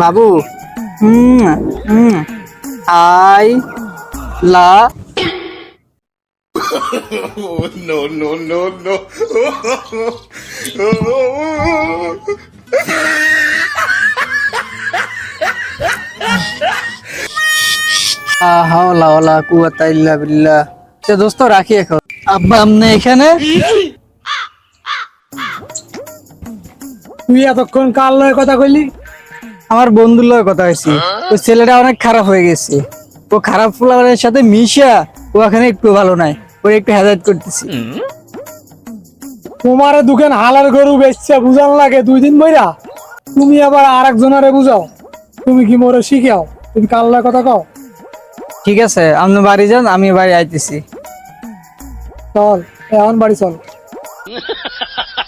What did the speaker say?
বাবু হুম হুম আই লা no, no, no, no. হাওলা ওয়ালা কুয়াতা ইল্লা বিল্লাহ দোস্ত রাখি এখন। আব্বা আপনি এখানে? তুই এতক্ষণ কার লয় কথা কইলি? আমার বন্ধুর লগে কথা হয়েছে। ওই ছেলেটা অনেক খারাপ হয়ে গেছে। ও খারাপ ফুলাবারের সাথে মিশা ও এখানে একটু ভালো নাই। ওর একটু হেদায়ত করতেছি। তোমারে দুখান হালার গরু বেচছে বুঝান লাগে দুই দিন বইরা? তুমি আবার আর একজনারে বুঝাও। তুমি কি মোরে শিখাও? তুমি কার লয় কথা কও? ঠিক আছে আপনি বাড়ি যান আমি বাড়ি আইতেছি। চল এখন বাড়ি চল।